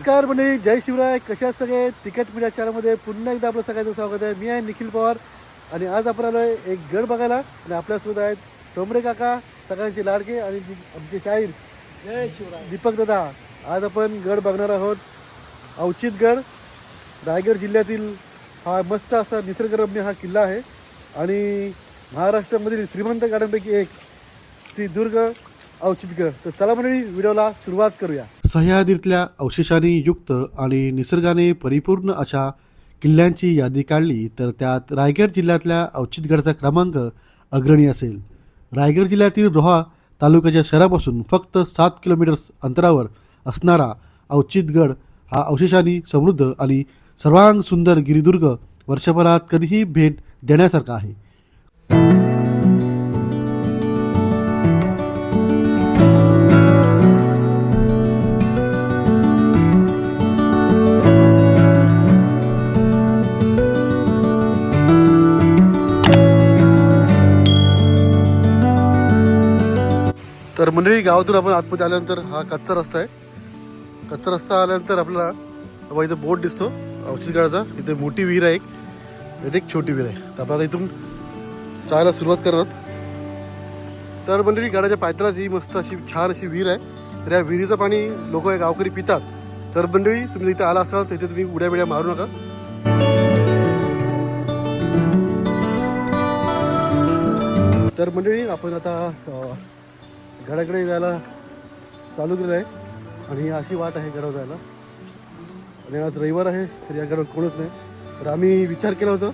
नमस्कार मंडळी जय शिवराय. कशा सगळे? तिकट मीडिया चॅनलमध्ये पुन्हा एकदा आपलं सगळ्यांचं स्वागत आहे. मी आहे निखिल पवार आणि आज आपण आलोय एक गड बघायला आणि आपल्यासोबत आहेत टोंबरे काका सगळ्यांचे लाडके आणि आमचे शाहीर. जय शिवराय. दीपक दादा आज आपण गड बघणार आहोत. अवचित गड रायगड जिल्ह्यातील हा मस्त असा निसर्गरम्य हा किल्ला आहे. आणि महाराष्ट्रामधील श्रीमंत गाड्यांपैकी एक श्री दुर्ग अवचितगड तर चला मंडळी व्हिडिओला सुरुवात करूया. सह्याद्रीतल्या अवशेषांनी युक्त आणि निसर्गाने परिपूर्ण अशा किल्ल्यांची यादी काढली तर त्यात रायगड जिल्ह्यातल्या अवचितगडचा क्रमांक अग्रणी असेल. रायगड जिल्ह्यातील रोहा तालुक्याच्या शहरापासून फक्त सात किलोमीटर्स अंतरावर असणारा अवचितगड हा अवशेषांनी समृद्ध आणि सर्वांग सुंदर गिरिदुर्ग वर्षभरात कधीही भेट देण्यासारखा आहे. तर मंडळी गावातून आपण आतमध्ये आल्यानंतर हा कच्चा रस्ता आहे. कच्चा रस्ता आल्यानंतर आपल्याला बाबा इथं बोट दिसतो अवचितगडाचा इथे मोठी विहीर आहे एक. इथे एक छोटी विहीर आहे. तर आपल्याला इथून चायला सुरुवात करणार तर मंडळी गडाच्या पायथ्यालाच ही मस्त अशी छान अशी विहीर आहे. तर या विहिरीचं पाणी लोक गावकरी पितात. तर मंडळी तुम्ही इथे आला असाल तिथे तुम्ही उड्या बिड्या मारू नका. तर मंडळी आपण आता अं, गडाकडे जायला चालू केलं आहे. आणि ही अशी वाट आहे गडावर जायला. आणि आज रविवार आहे तर या गडावर कोणच नाही. तर आम्ही विचार केला होता.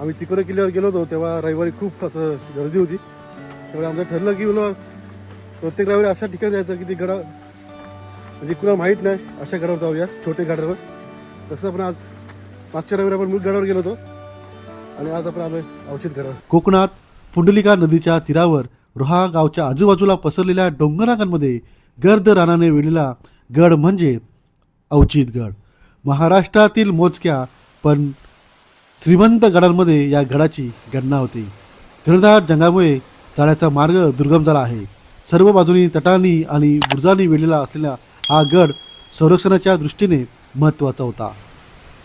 आम्ही तिकडे किल्ल्यावर गेलो होतो तेव्हा रविवारी खूप असं गर्दी होती. त्यामुळे आमचं ठरलं की बोला प्रत्येक रविवारी अशा ठिकाणी जायचं की ती गडा म्हणजे कुणाला माहीत नाही अशा गडावर जाऊया छोटे गडावर तसं आपण आज मागच्या रविवारी आपण मूळ गडावर गेलो होतो. आणि आज आपण आलो औषध गडावर कोकणात पुंडलिका नदीच्या तीरावर रोहा गावच्या आजूबाजूला पसरलेल्या डोंगररांगांमध्ये गर्द रानाने वेढलेला गड म्हणजे अवचितगड महाराष्ट्रातील मोजक्या पण श्रीमंत गडांमध्ये या गडाची गणना होती. घनदाट जंगामुळे जाण्याचा मार्ग दुर्गम झाला आहे. सर्व बाजूनी तटांनी आणि बुर्जांनी वेढलेला असलेला हा गड संरक्षणाच्या दृष्टीने महत्त्वाचा होता.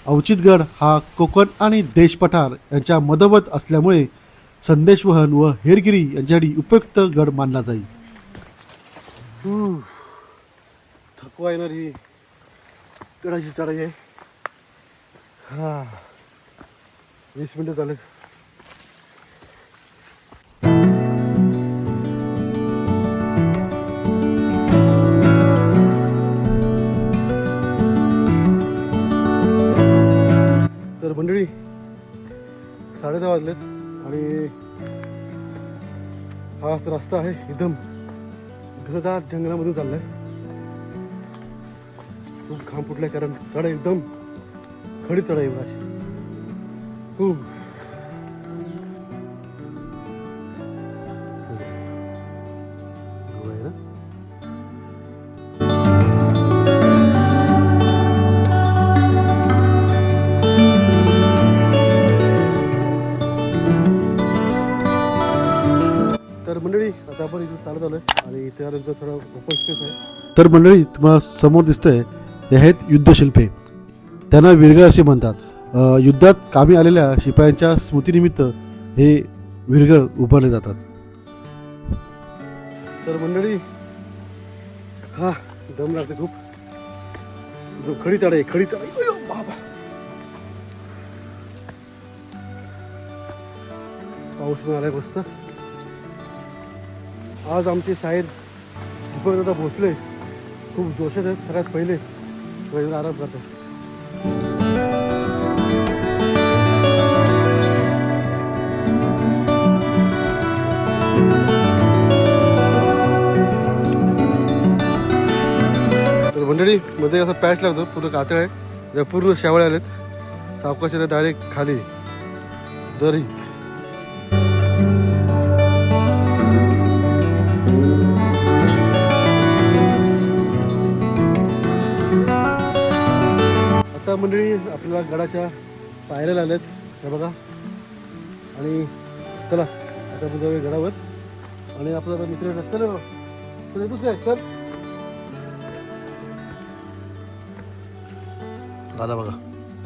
अवचितगड हा कोकण आणि देशपठार यांच्या मदवत असल्यामुळे संदेशवहन व हेरगिरी यांच्यासाठी उपयुक्त गड मानला जाईल. थकवा येणार ही. गडाची चढाई आहे. हा. वीस मिनिटं चालेल तर मंडळी साडेदहा वाजलेत. आणि हाच रस्ता आहे एकदम घनदाट जंगलामधून चाललाय. खूप घाम फुटलाय कारण चढ एकदम खडी चढाई अशी खूप आपण इथे चालत आलोय. आणि इथे आल्यानंतर थोडा ओपन स्पेस आहे. तर मंडळी तुम्हाला समोर दिसतंय हे आहेत युद्धशिल्पे. त्यांना विरगळ असे म्हणतात. युद्धात कामी आलेल्या शिपायांच्या स्मृतीनिमित्त हे विरगळ उभारले जातात. तर मंडळी हा दम लागते खूप. खडी चढाई खडी चढाई. बाबा. पाऊस पण आलाय मस्त. आज आमचे शाहीर दीपकदादा भोसले खूप जोशात आहेत सगळ्यात पहिले पहिले आराम करतात. तर मंडळी मध्ये असा पॅच लागतो पूर्ण कातळ आहे. ज्या पूर्ण शेवळे आलेत सावकाशाने डायरेक्ट खाली दरी. आता मंडळी आपल्याला गडाच्या पायऱ्या आल्यात हे बघा. आणि चला आता आपण जाऊया गडावर. आणि आपला आता मित्र चल रे. चल येतोच काय? चल. झाला बघा.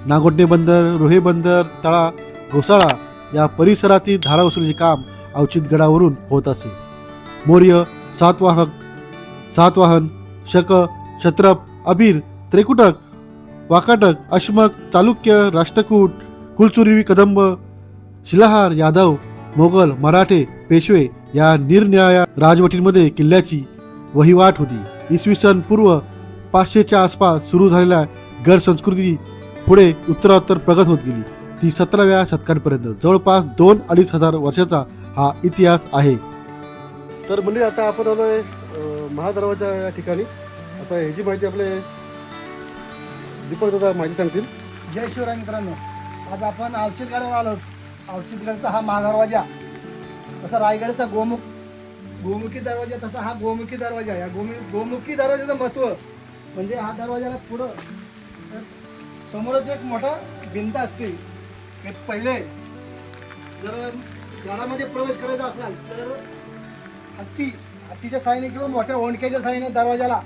नागोटणे बंदर रोहे बंदर तळा घोसाळा या परिसरातील धारा वसुलीचे काम अवचित गडावरून होत असे. मौर्य सातवाहक सातवाहन शक क्षत्रप अबीर त्रिकुटक वाकाटक अश्मक चालुक्य राष्ट्रकूट कुलचुरी कदंब शिलाहार यादव मोगल मराठे पेशवे या निरनिराळ्या राजवटींमध्ये किल्ल्याची वहिवाट होती. इसवी सन पूर्व पाचशेच्या आसपास सुरू झालेल्या गड संस्कृती पुढे उत्तरोत्तर प्रगत होत गेली. ती सतराव्या शतकांपर्यंत जवळपास दोन अडीच हजार वर्षाचा हा इतिहास आहे. तर म्हणजे आता आपण आलोय महादरवाजा या ठिकाणी. आता ह्याची माहिती आपले दीपक दादा माहिती सांगतील? जय शिवराय मित्रांनो आज आपण अवचितगडावर आलो. अवचितगडचा हा महादरवाजा तसा रायगडचा गोमुख गोमुखी दरवाजा तसा हा गोमुखी दरवाजा. या गोमु गोमुखी दरवाजाचं महत्त्व म्हणजे हा दरवाजाला पुढं समोरच एक मोठा भिंत असते हे पहिले जर गडामध्ये प्रवेश करायचा असाल तर हत्ती हत्तीच्या साईने किंवा मोठ्या ओंडक्याच्या साईने दरवाजाला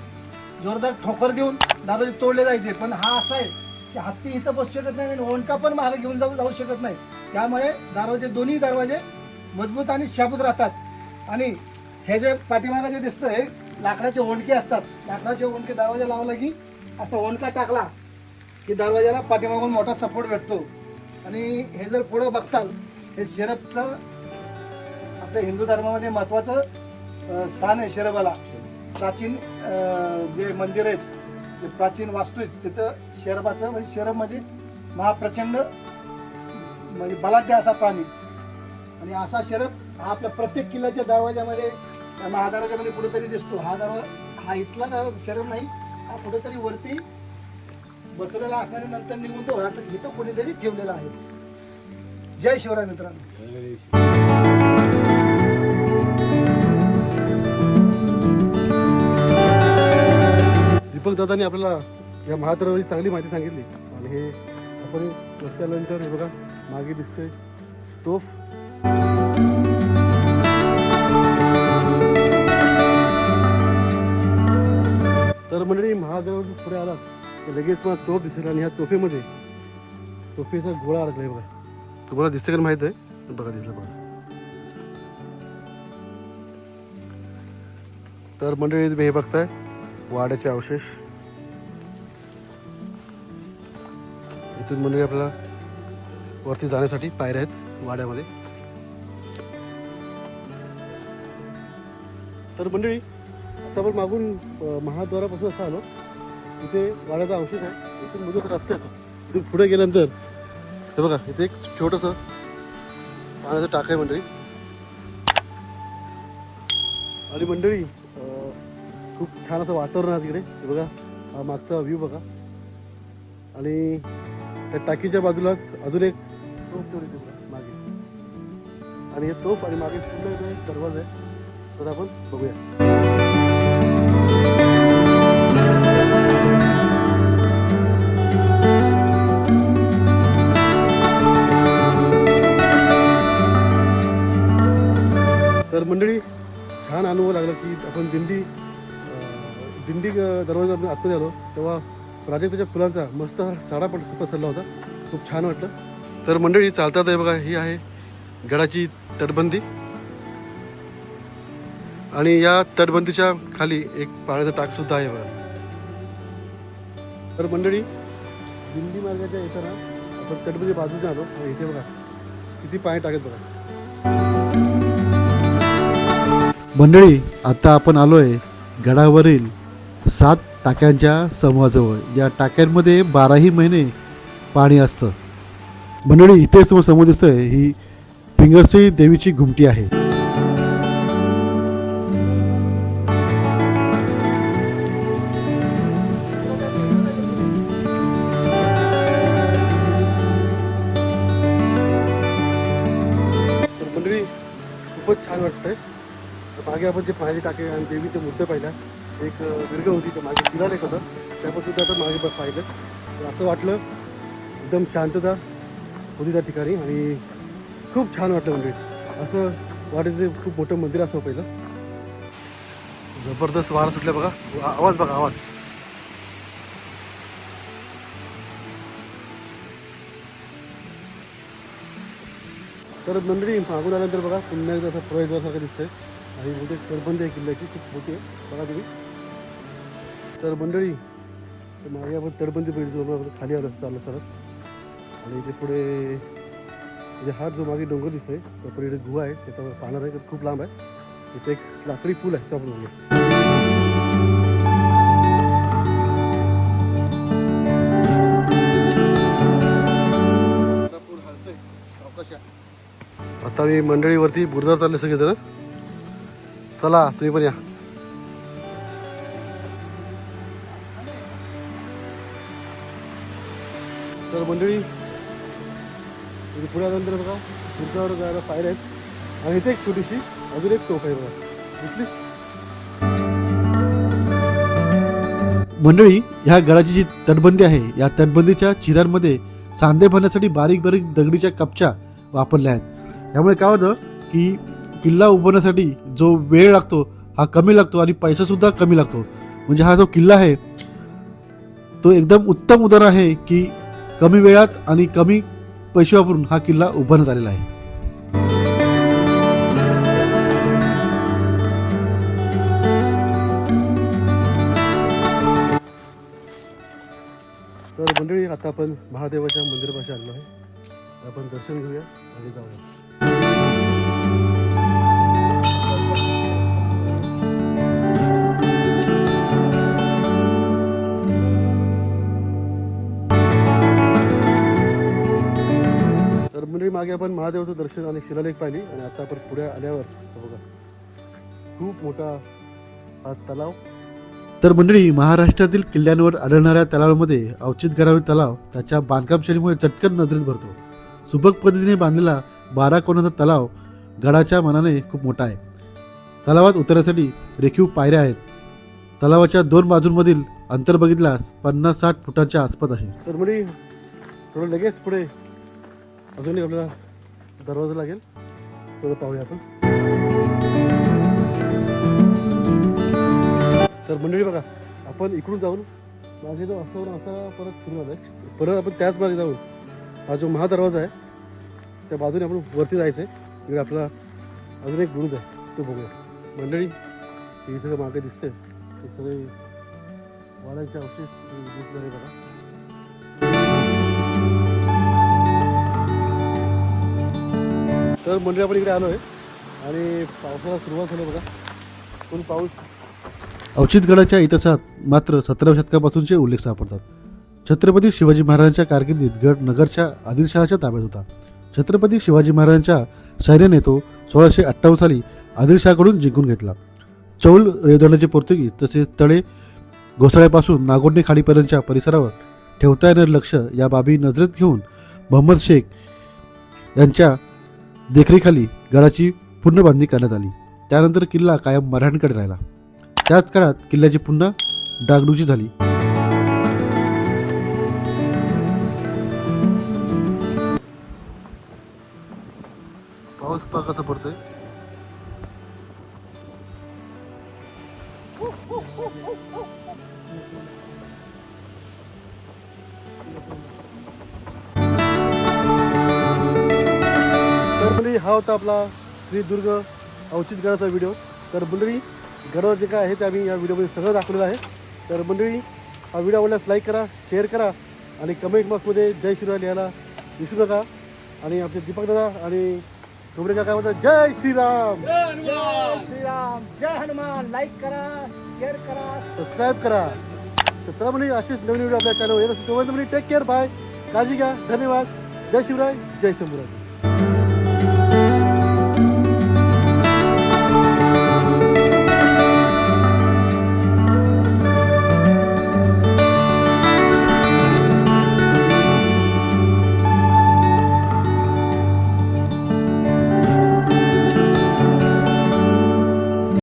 जोरदार ठोकर देऊन दरवाजे तोडले जायचे. पण हा असा आहे की हत्ती इथं बसू शकत नाही आणि ओंडका पण मागे घेऊन जाऊ जाऊ शकत नाही. त्यामुळे दरवाजे दोन्ही दरवाजे मजबूत आणि शाबूत राहतात. आणि हे जे पाठीमागा जे दिसतं हे लाकडाचे ओंडके असतात. लाकडाचे ओंडके दरवाजा लावला की असा ओंडका टाकला की दरवाजाला पाठीमागून मोठा सपोर्ट भेटतो. आणि हे जर पुढं बघताल हे शरबचं आपल्या हिंदू धर्मामध्ये महत्त्वाचं स्थान आहे शरबाला प्राचीन जे मंदिर आहेत जे प्राचीन वास्तू आहेत तिथं शेरबाचं म्हणजे शेरब म्हणजे महाप्रचंड म्हणजे बलाढ्य असा प्राणी. आणि असा शरब हा आपल्या प्रत्येक किल्ल्याच्या दरवाजामध्ये महादाराच्यामध्ये कुठेतरी दिसतो. हा दरवाजा हा इथला दरवाजा शरब नाही हा कुठेतरी वरती बसवलेला असणारे नंतर निघून तो हा तर इथं कुठेतरी ठेवलेला आहे. जय शिवराय मित्रांनो. दीपक दादानी आपल्याला या महादरवाजाची चांगली माहिती सांगितली. आणि हे आपण रस्त्यानंतर हे बघा मागे दिसतंय तोफ. तर मंडळी महादेव पुढे आला तर लगेच मला तोफ दिसेल आणि ह्या तोफेमध्ये तोफेचा गोळा अडकलाय बघा. तुम्हाला दिसतं का माहीत आहे? बघा दिसलं बघा. तर मंडळी तुम्ही हे बघताय. वाड्याचे अवशेष. इथून मंडळी आपल्याला वरती जाण्यासाठी पायऱ्या आहेत वाड्यामध्ये. तर मंडळी आता आपण मागून महाद्वारापासून असं आलो. इथे वाड्याचा अवशेष आहे. इथून म्हणजे मधून रस्ते आहेत इथून पुढे गेल्यानंतर हे बघा इथे एक छोटंसं पाण्याचं टाक आहे मंडळी. आणि मंडळी खूप छान असं वातावरण आहे तिकडे हे बघा हा मागचा व्ह्यू बघा. आणि त्या टाकीच्या बाजूलाच अजून एक तोफ मागे. आणि हे तोफ आणि मागे पूर्ण दरवाज आहे. तर आपण बघूया. तर मंडळी छान अनुभव लागला की आपण दिंडी दिंडी दरवाजा आपण आतमध्ये आलो तेव्हा प्राजक्ताच्या फुलांचा मस्त साडा पण पसरला होता. खूप छान वाटलं. तर मंडळी चालतात आहे बघा ही आहे गडाची तटबंदी. आणि या तटबंदीच्या खाली एक पाण्याचा टाक सुद्धा आहे बघा. तर मंडळी दिंडी मार्गाच्या येताना आपण तटबंदी बाजूला आलो इथे बघा किती पाणी टाकत बघा. मंडळी आता आपण आलोय गडावरील सात टाक्यांच्या समूहाजवळ. या टाक्यांमध्ये बाराही महिने पाणी असतं. मंडळी इथे समोर समोर दिसतंय ही पिंगळसी देवीची घुमटी आहे. तर मंडळी खूपच छान वाटतंय. मागे आपण जे पाहिजे टाके आणि देवीचे मूर्त्या पाहिल्या एक दीर्घ होती ते मागे तिला एक होतं. त्यापासून आता मागे बघ पाहिलं. तर असं वाटलं एकदम शांतता होती त्या ठिकाणी आणि खूप छान वाटलं म्हणजे. असं वाटायचं खूप मोठं मंदिर असं पहिलं. जबरदस्त वारा सुटलं बघा. आवाज बघा आवाज. तर मंडळी मागून आल्यानंतर बघा पुन्हा एकदा असं प्रवेशद्वारासारखं दिसतंय. आणि मोठे करबंद आहे किल्ल्याची खूप मोठी आहे. बघा तुम्ही. तर मंडळी तर मागे आपण तडबंदी बघितली खाली आलो चाललं सरत आणि इथे पुढे म्हणजे हा जो मागे डोंगर दिसतोय तर पुढे इथे गुहा आहे त्याच्यावर पाहणार आहे तर खूप लांब आहे. इथे एक लाकडी पूल आहे तो आपण बघूया. आता मी मंडळीवरती बुरदार चालले सगळे जण चला तुम्ही पण या. तर मंडळी. इथे पुढे आल्यानंतर बघा. बुरदावर जायला पायऱ्या आहेत. आणि इथे एक छोटीशी अजून एक टोक आहे बघा. दिसली मंडळी ह्या गडाची जी तटबंदी आहे या तटबंदीच्या चिरांमध्ये सांधे भरण्यासाठी बारीक बारीक दगडीच्या कपच्या वापरल्या आहेत. त्यामुळे काय होतं की किल्ला उभारण्यासाठी जो वेळ लागतो हा कमी लागतो आणि पैसासुद्धा कमी लागतो. म्हणजे हा जो किल्ला आहे तो एकदम उत्तम उदाहरण आहे की कमी वेळात आणि कमी पैसे वापरून हा किल्ला उभारण्यात आलेला आहे. तर मंडळी आता आपण महादेवाच्या मंदिरापाशी आलो आहे. आपण दर्शन घेऊया आणि जाऊया. मागे आपण महादेवाचं दर्शन आणि शिलालेख पाहिली आणि आता आपण पुढे आल्यावर बघा. खूप मोठा हा तलाव. तर मंडळी महाराष्ट्रातील किल्ल्यांवर आढळणाऱ्या तलावांमध्ये औचित्यगडावरील तलाव त्याच्या बांधकाम शैलीमुळे चटकन नजरेत भरतो. सुबक पद्धतीने बांधलेला बारा कोणाचा तलाव गडाच्या मनाने खूप मोठा आहे. तलावात उतरण्यासाठी रेखीव पायऱ्या आहेत. तलावाच्या दोन बाजूंमधील अंतर बघितल्यास पन्नास साठ फुटांच्या आसपास आहे. तर म्हणजे थोडं लगेच पुढे अजून एक आपल्याला दरवाजा लागेल. थोडं पाहूया आपण. तर मंडळी बघा आपण इकडून जाऊन माझे जो असा असा परत फिरून आहे परत आपण त्याच मार्गे जाऊन हा जो महादरवाजा आहे त्या बाजूने आपण वरती जायचं आहे इकडे आपला अजून एक गुरुज आहे तो बघूया. मंडळी हे सगळं मागे दिसते ते सगळे वाड्यांचे अवशेष दिसणारे बघा. तर मंडळी आपण इकडे आलो आहे आणि पावसाला सुरुवात झाली बघा. फुल पाऊस. औचित्यगडाच्या इतिहासात मात्र सतराव्या शतकापासूनचे उल्लेख सापडतात. छत्रपती शिवाजी महाराजांच्या कारकिर्दीत गड नगरच्या आदिलशहाच्या ताब्यात होता. छत्रपती शिवाजी महाराजांच्या सैन्याने तो सोळाशे अठ्ठावन्न साली आदिलशहाकडून जिंकून घेतला. चौल रेवदंडाचे पोर्तुगीज तसेच तळे घोसाळ्यापासून नागोडणे खाडीपर्यंतच्या परिसरावर ठेवता येणारे लक्ष या बाबी नजरेत घेऊन मोहम्मद शेख यांच्या देखरेखाली गडाची पुनर्बांधणी करण्यात आली. त्यानंतर किल्ला कायम मराठ्यांकडे राहिला. त्याच काळात किल्ल्याची पुन्हा डागडुजी झाली. पाऊस पा कसा पडतोय? हा होता आपला श्री दुर्ग औचित्यगडाचा व्हिडिओ तर मंडळी गडावर जे काय आहे ते आम्ही या व्हिडिओमध्ये सगळं दाखवलेलं आहे. तर मंडळी हा व्हिडिओ आवडल्यास लाईक करा शेअर करा आणि कमेंट बॉक्समध्ये जय शिवराय लिहायला विसरू नका. आणि आपले दीपक दादा आणि डोंगरे काय म्हणतात जय श्रीराम! जय श्रीराम! जय हनुमान! लाईक करा शेअर करा. सबस्क्राईब करा. तर चला म्हणजे असेच नवीन व्हिडिओ आपल्या चॅनलवर येत म्हणजे टेक केअर बाय काळजी घ्या. धन्यवाद. जय शिवराय जय शंभूराज